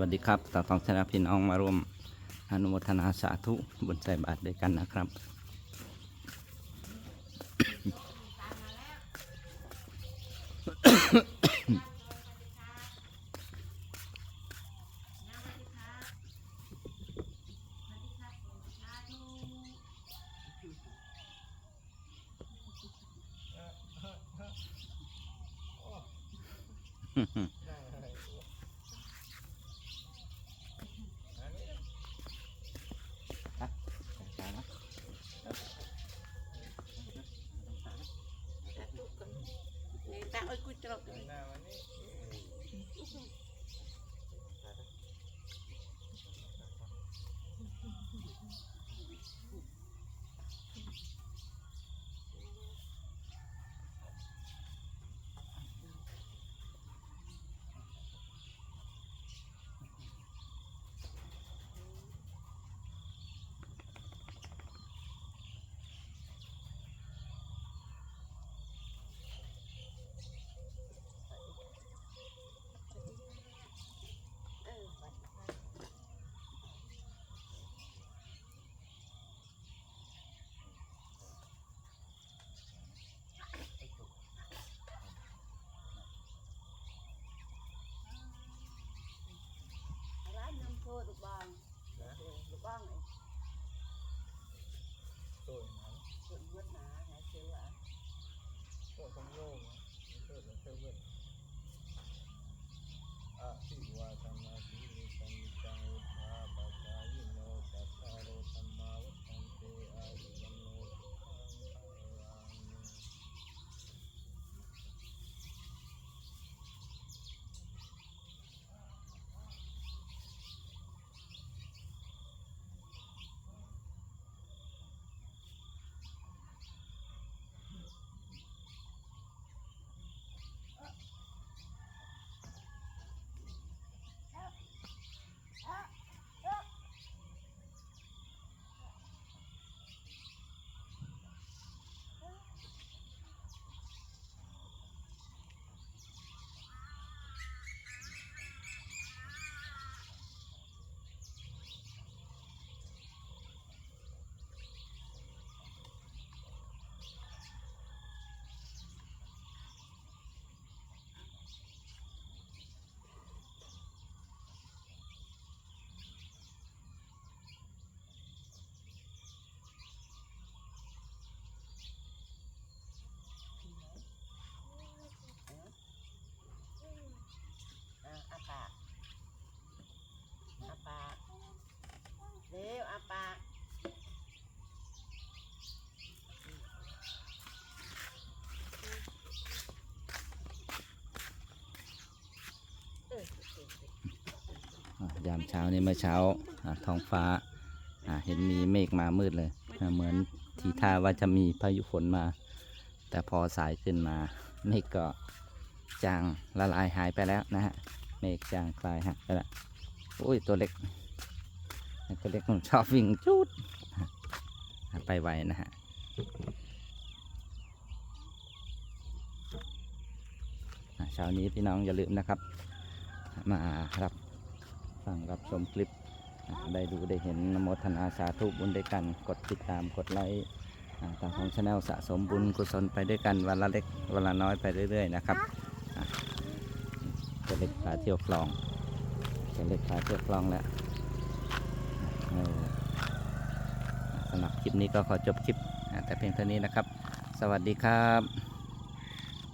วัสดีครับต่อทองชนะพี่น้องมาร่วมอนุโมทนาสาธุบุญใส่บาตรด้วยกันนะครับ Người หน้าวันนี้ Chuyện vứt ná Hãy chứ ạ อะทิวาธรรมาทินิสัมจังวุฒาปัจจายโนจัตตารโอธรรมาวัฏันเตอายุวันโนสุขังภะลัง À, à bạc À bạc Đều à bạc Ừ, อะ ยามเช้านี้เมื่อเช้าท้องฟ้าเห็นมีเมฆมามืดเลย เหมือนทีท่าว่าจะมีพายุฝนมา แต่พอสายขึ้นมาเมฆก็จางละลายหายไปแล้วนะฮะเมฆจางคลายหักไปแล้วโอ้ยตัวเล็กตัวเล็กมันชอบวิ่งจุดไปไวนะฮะอะเช้านี้พี่น้องอย่าลืมนะครับ มารับ ฟังรับชมคลิป ได้ดูได้เห็นนโมทนาสาธุบุญด้วยกัน กดติดตามกดไลค์อ่าทางของชาแนลสะสมบุญกุศลไปด้วยกันวันละเล็กวันละน้อยไปเรื่อย ๆ นะครับจะเล็กพาเที่ยวคลองจะเล็กพาเที่ยวคลองแล้วสำหรับคลิปนี้ก็ขอจบคลิปแต่เพียงเท่านี้นะครับ สวัสดีครับ